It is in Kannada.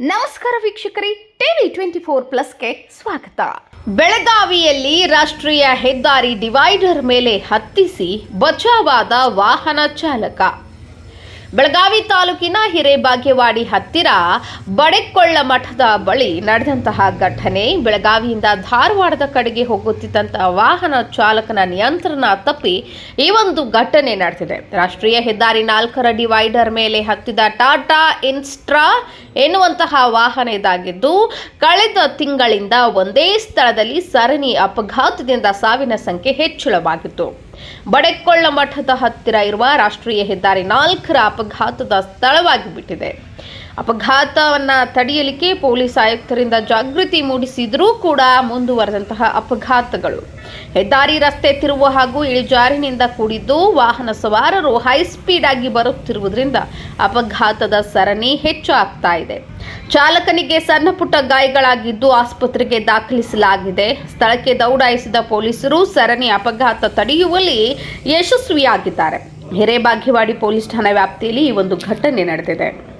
ನಮಸ್ಕಾರ ವೀಕ್ಷಕರೇ, ಟಿವಿ ಟ್ವೆಂಟಿ ಫೋರ್ ಪ್ಲಸ್ಗೆ ಸ್ವಾಗತ. ಬೆಳಗಾವಿಯಲ್ಲಿ ರಾಷ್ಟ್ರೀಯ ಹೆದ್ದಾರಿ ಡಿವೈಡರ್ ಮೇಲೆ ಹತ್ತಿಸಿ ಬಚಾವಾದ ವಾಹನ ಚಾಲಕ. ಬೆಳಗಾವಿ ತಾಲೂಕಿನ ಹಿರೇಬಾಗೇವಾಡಿ ಹತ್ತಿರ ಬಡೆಕೊಳ್ಳ ಮಠದ ಬಳಿ ನಡೆದಂತಹ ಘಟನೆ. ಬೆಳಗಾವಿಯಿಂದ ಧಾರವಾಡದ ಕಡೆಗೆ ಹೋಗುತ್ತಿದ್ದಂತಹ ವಾಹನ ಚಾಲಕನ ನಿಯಂತ್ರಣ ತಪ್ಪಿ ಈ ಒಂದು ಘಟನೆ ನಡೆದಿದೆ. ರಾಷ್ಟ್ರೀಯ ಹೆದ್ದಾರಿ ನಾಲ್ಕರ ಡಿವೈಡರ್ ಮೇಲೆ ಹತ್ತಿದ ಟಾಟಾ ಇನ್ಸ್ಟ್ರಾ ಎನ್ನುವಂತಹ ವಾಹನ ಇದಾಗಿದ್ದು, ಕಳೆದ ತಿಂಗಳಿಂದ ಒಂದೇ ಸ್ಥಳದಲ್ಲಿ ಸರಣಿ ಅಪಘಾತದಿಂದ ಸಾವಿನ ಸಂಖ್ಯೆ ಹೆಚ್ಚಳವಾಗಿತ್ತು. ಬಡೆಕೊಳ್ಳ ಮಠದ ಹತ್ತಿರ ಇರುವ ರಾಷ್ಟ್ರೀಯ ಹೆದ್ದಾರಿ ನಾಲ್ಕರ ಅಪಘಾತದ ಸ್ಥಳವಾಗಿ ಬಿಟ್ಟಿದೆ. ಅಪಘಾತವನ್ನ ತಡೆಯಲಿಕ್ಕೆ ಪೊಲೀಸ್ ಆಯುಕ್ತರಿಂದ ಜಾಗೃತಿ ಮೂಡಿಸಿದರೂ ಕೂಡ ಮುಂದುವರೆದಂತಹ ಅಪಘಾತಗಳು. ಹೆದ್ದಾರಿ ರಸ್ತೆ ತಿರುವು ಹಾಗೂ ಇಳಿಜಾರಿನಿಂದ ಕೂಡಿದ್ದು ವಾಹನ ಸವಾರರು ಹೈ ಸ್ಪೀಡ್ ಆಗಿ ಬರುತ್ತಿರುವುದರಿಂದ ಅಪಘಾತದ ಸರಣಿ ಹೆಚ್ಚು ಆಗ್ತಾ ಇದೆ. ಚಾಲಕನಿಗೆ ಸಣ್ಣ ಪುಟ್ಟ ಗಾಯಗಳಾಗಿದ್ದು ಆಸ್ಪತ್ರೆಗೆ ದಾಖಲಿಸಲಾಗಿದೆ. ಸ್ಥಳಕ್ಕೆ ದೌಡಾಯಿಸಿದ ಪೊಲೀಸರು ಸರಣಿ ಅಪಘಾತ ತಡೆಯುವಲ್ಲಿ ಯಶಸ್ವಿಯಾಗಿದ್ದಾರೆ. ಹಿರೇಬಾಗೇವಾಡಿ ಪೊಲೀಸ್ ಠಾಣಾ ವ್ಯಾಪ್ತಿಯಲ್ಲಿ ಈ ಒಂದು ಘಟನೆ ನಡೆದಿದೆ.